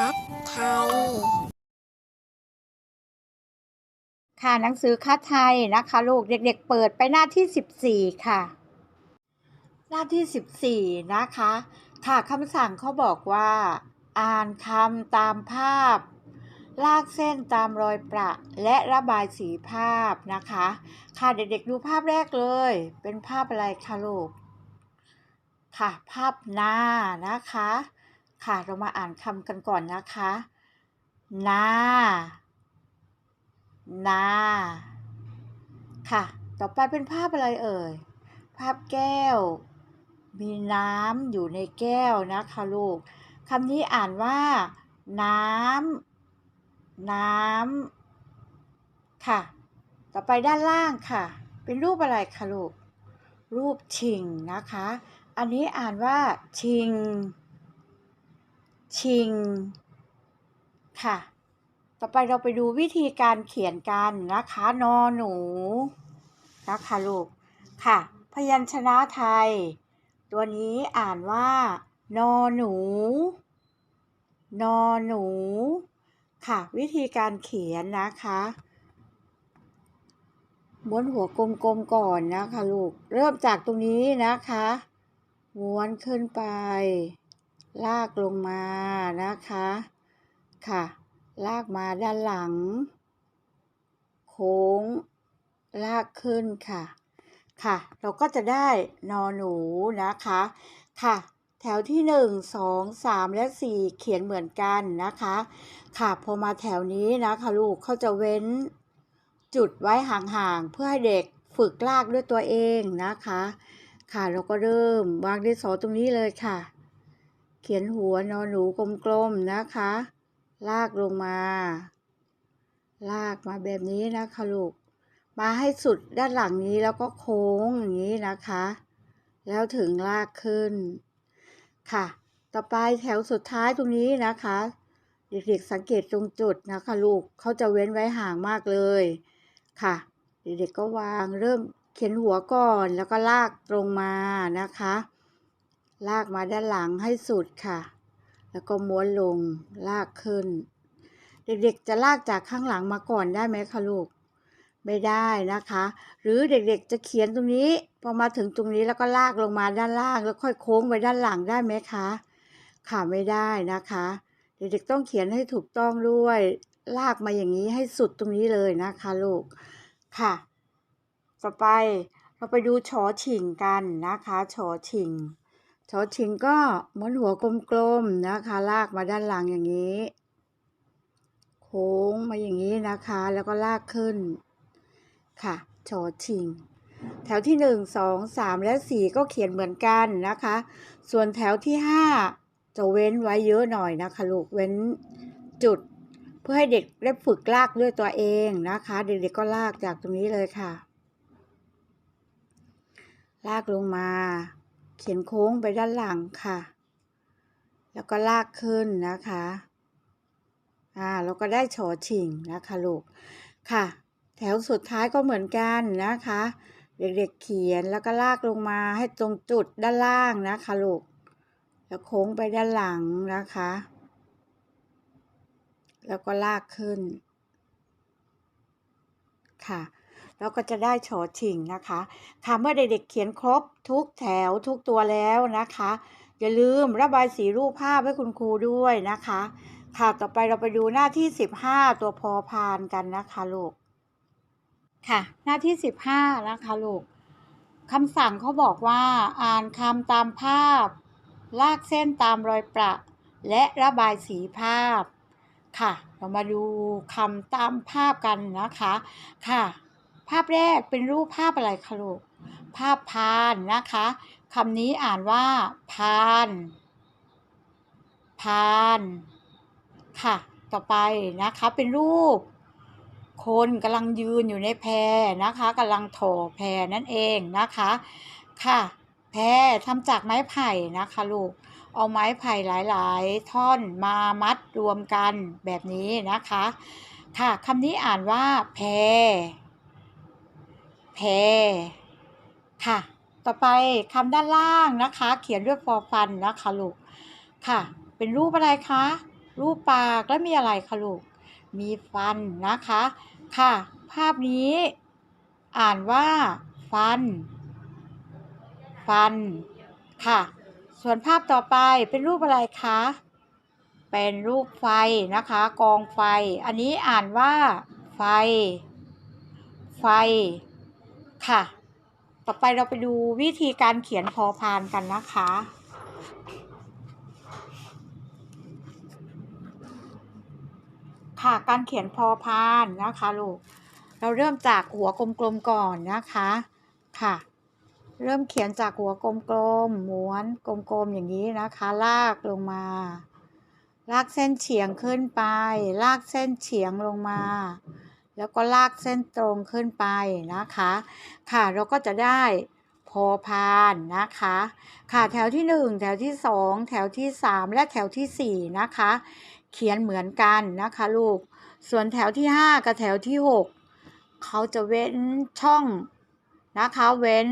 คัดไทย ค่ะหนังสือคัดไทยนะคะลูกเด็กๆเปิดไปหน้าที่ 14 ค่ะ หน้าที่ 14 นะคะ ค่ะคำสั่งเขาบอกว่า อ่านคำตามภาพ ลากเส้นตามรอยประ และระบายสีภาพนะคะ ค่ะเด็กๆดูภาพแรกเลย เป็นภาพอะไรคะลูกค่ะภาพหน้านะคะ ค่ะ เรามาอ่านคำกันก่อนนะคะ นา นา ค่ะ ต่อไปเป็นภาพอะไรเอ่ย ภาพแก้ว มีน้ำอยู่ในแก้วนะคะลูกคำนี้อ่านว่า น้ำ น้ำ ค่ะ ต่อไปด้านล่างค่ะ เป็นรูปอะไรคะลูก รูปชิงนะคะ อันนี้อ่านว่าชิง ชิง ค่ะ ต่อไปเราไปดูวิธีการเขียนกันนะคะนอหนูนะคะลูก ค่ะ พยัญชนะไทย ตัวนี้อ่านว่า นอหนู นอหนู ค่ะ วิธีการเขียนนะคะม้วนหัวกลมๆก่อนนะคะลูก เริ่มจากตรงนี้นะคะ ม้วนขึ้นไป ลากลงมานะคะ ค่ะ ลากมาด้านหลัง โค้ง ลากขึ้นค่ะ ค่ะ เราก็จะได้นอหนูนะคะ ค่ะ แถวที่หนึ่งสองสามและสี่เขียนเหมือนกันนะคะ ค่ะ พอมาแถวนี้นะคะลูกเขาจะเว้นจุดไว้ห่างๆ เพื่อให้เด็กฝึกลากด้วยตัวเองนะคะ ค่ะ เราก็เริ่มวางดินสอตรงนี้เลยค่ะ เขียนหัวนอนหนูกลมๆนะคะ ลากลงมา ลากมาแบบนี้นะคะลูก มาให้สุดด้านหลังนี้แล้วก็โค้งอย่างนี้นะคะ แล้วถึงลากขึ้น ค่ะ ต่อไปแถวสุดท้ายตรงนี้นะคะเด็กๆสังเกตตรงจุดนะคะลูกเขาจะเว้นไว้ห่างมากเลย ค่ะ เด็กๆก็วางเริ่มเขียนหัวก่อนแล้วก็ลากตรงมานะคะ ลากมาด้านหลังให้สุดค่ะ แล้วก็ม้วนลงลากขึ้น เด็กๆจะลากจากข้างหลังมาก่อนได้ไหมคะลูก ไม่ได้นะคะ หรือเด็กๆจะเขียนตรงนี้พอมาถึงตรงนี้แล้วก็ลากลงมาด้านล่าง แล้วค่อยโค้งไปด้านหลังได้ไหมคะ ค่ะไม่ได้นะคะ เด็กๆต้องเขียนให้ถูกต้องด้วย ลากมาอย่างนี้ให้สุดตรงนี้เลยนะคะลูก ค่ะ ต่อไปเราไปดูชอฉิงกันนะคะชอฉิง ชอชิงก็ม้วนหัวกลมๆนะคะ ลากมาด้านหลังอย่างนี้ โค้งมาอย่างนี้นะคะ แล้วก็ลากขึ้น ค่ะชอชิง แถวที่หนึ่งสองสามและสี่ก็เขียนเหมือนกันนะคะ ส่วนแถวที่ห้าจะเว้นไว้เยอะหน่อยนะคะลูกเว้นจุด เพื่อให้เด็กได้ฝึกลากด้วยตัวเองนะคะ เด็กๆก็ลากจากตรงนี้เลยค่ะ ลากลงมา เขียนโค้งไปด้านหลังค่ะ แล้วก็ลากขึ้นนะคะ อ่าแล้วก็ได้ชอชิงนะคะลูก ค่ะ แถวสุดท้ายก็เหมือนกันนะคะ เด็กๆเขียนแล้วก็ลากลงมาให้ตรงจุดด้านล่างนะคะลูก แล้วโค้งไปด้านหลังนะคะ แล้วก็ลากขึ้น ค่ะ เราก็จะได้ชอชิงนะคะค่ะเมื่อเด็กๆเขียนครบทุกแถวทุกตัวแล้วนะคะ อย่าลืมระบายสีรูปภาพให้คุณครูด้วยนะคะ ค่ะต่อไปเราไปดูหน้าที่ 15 ตัวพอพานกันนะคะลูกค่ะ หน้าที่ 15 นะคะลูกคำสั่งเขาบอกว่าอ่านคำตามภาพ ลากเส้นตามรอยประ และระบายสีภาพค่ะ เรามาดูคำตามภาพกันนะคะ ค่ะ ภาพแรกเป็นรูปภาพอะไรคะลูก ภาพพานนะคะคำนี้อ่านว่าพาน พาน ค่ะ ต่อไปนะคะเป็นรูป คนกำลังยืนอยู่ในแพนะคะกำลังโถแพนั่นเองนะคะ ค่ะ แพทำจากไม้ไผ่นะคะลูก เอาไม้ไผ่หลายๆ ท่อนมามัดรวมกันแบบนี้นะคะ ค่ะคำนี้อ่านว่าแพ แพค่ะ ต่อไปคำด้านล่างนะคะ เขียนด้วยฟอฟันนะคะลูกค่ะ เป็นรูปอะไรคะ รูปปากแล้วมีอะไรคะลูก มีฟันนะคะ ค่ะ ภาพนี้อ่านว่า ฟัน ฟัน ค่ะ ส่วนภาพต่อไปเป็นรูปอะไรคะ เป็นรูปไฟนะคะ กองไฟ อันนี้อ่านว่า ไฟ ไฟ ค่ะ ต่อไปเราไปดูวิธีการเขียนพอพานกันนะคะ ค่ะการเขียนพอพานนะคะลูก เราเริ่มจากหัวกลมๆก่อนนะคะ ค่ะ เริ่มเขียนจากหัวกลมๆม้วนกลมๆอย่างนี้นะคะ ลากลงมา ลากเส้นเฉียงขึ้นไป ลากเส้นเฉียงลงมา แล้วก็ลากเส้นตรงขึ้นไปนะคะ ค่ะ เราก็จะได้พอพานนะคะ ค่ะ แถวที่ 1 แถวที่ 2 แถวที่ 3 และแถวทีสี่ 4 นะคะ เขียนเหมือนกันนะคะลูก ส่วนแถวที่ 5 กับแถวที่ 6 เขาจะเว้นช่องนะคะ เว้น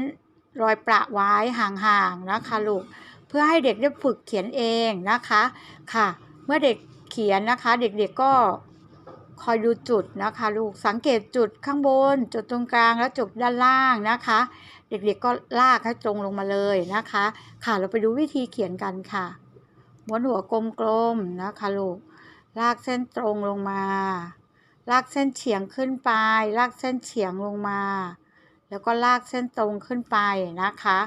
รอยประไว้ห่างๆนะคะลูก เพื่อให้เด็กได้ฝึกเขียนเองนะคะ ค่ะ เมื่อเด็กเขียนนะคะ เด็กๆก็ คอยดูจุดนะคะลูกสังเกตจุดข้างบน จุดตรงกลางและจุดด้านล่างนะคะ เด็กๆก็ลากให้ตรงลงมาเลยนะคะ ค่ะเราไปดูวิธีเขียนกันค่ะม้วนหัวกลมๆนะคะลูกลากเส้นตรงลงมา ลากเส้นเฉียงขึ้นไป ลากเส้นเฉียงลงมา แล้วก็ลากเส้นตรงขึ้นไปนะคะ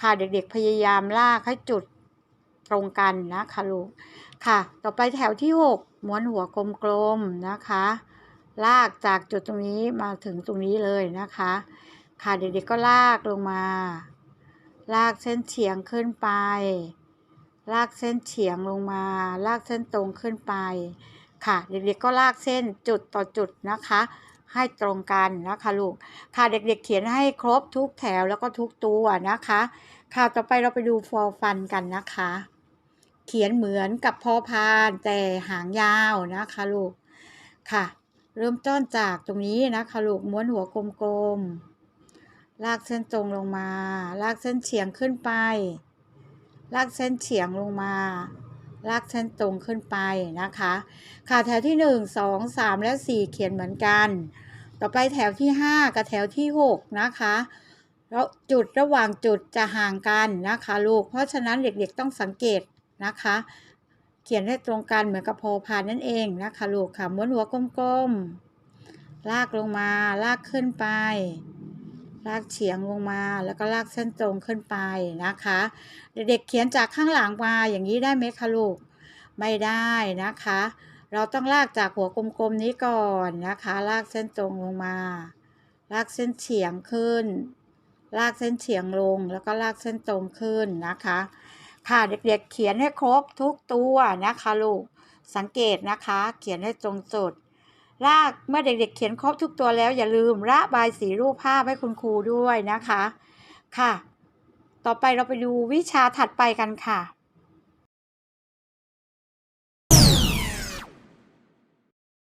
ค่ะเด็กๆพยายามลากให้จุดตรงกันนะคะลูกค่ะ ต่อไปแถวที่ 6 ม้วนหัวกลมๆนะคะ ลากจากจุดตรงนี้มาถึงตรงนี้เลยนะคะ ค่ะเด็กๆก็ลากลงมา ลากเส้นเฉียงขึ้นไป ลากเส้นเฉียงลงมา ลากเส้นตรงขึ้นไป ค่ะเด็กๆก็ลากเส้นจุดต่อจุดนะคะ ให้ตรงกันนะคะลูก ค่ะเด็กๆ เขียนให้ครบทุกแถวแล้วก็ทุกตัวนะคะ ค่ะต่อไปเราไปดูฟอร์ฟันกันนะคะ เขียนเหมือนกับพอพานแต่หางยาวนะคะลูกค่ะ เริ่มต้นจากตรงนี้นะคะลูกม้วนหัวกลมๆลากเส้นตรงลงมา ลากเส้นเฉียงขึ้นไป ลากเส้นเฉียงลงมา ลากเส้นตรงขึ้นไปนะคะ ค่ะแถวที่ 1 2 3 และ 4 เขียนเหมือนกัน ต่อไปแถวที่ 5 กับแถวที่ 6 นะคะแล้วจุดระหว่างจุดจะห่างกันนะคะลูก เพราะฉะนั้นเด็กๆต้องสังเกต นะคะ เขียนให้ตรงกันเหมือนกับพอพานนั่นเองนะคะลูกค่ะม้วนหัวกลมๆ ลากลงมา ลากขึ้นไป ลากเฉียงลงมา แล้วก็ลากเส้นตรงขึ้นไปนะคะ เด็กๆเขียนจากข้างหลังมาอย่างนี้ได้ไหมคะลูก ไม่ได้นะคะ เราต้องลากจากหัวกลมๆนี้ก่อนนะคะ ลากเส้นตรงลงมา ลากเส้นเฉียงขึ้นลากเส้นเฉียงลงแล้วก็ลากเส้นตรงขึ้นนะคะ ค่ะเด็กๆเขียนให้ครบทุกตัวนะคะลูกสังเกตนะคะ เขียนให้ตรงจุดลากเมื่อเด็กๆ เขียนครบทุกตัวแล้วอย่าลืมระบายสีรูปภาพให้คุณครูด้วยนะคะ ค่ะ ต่อไปเราไปดูวิชาถัดไปกันค่ะ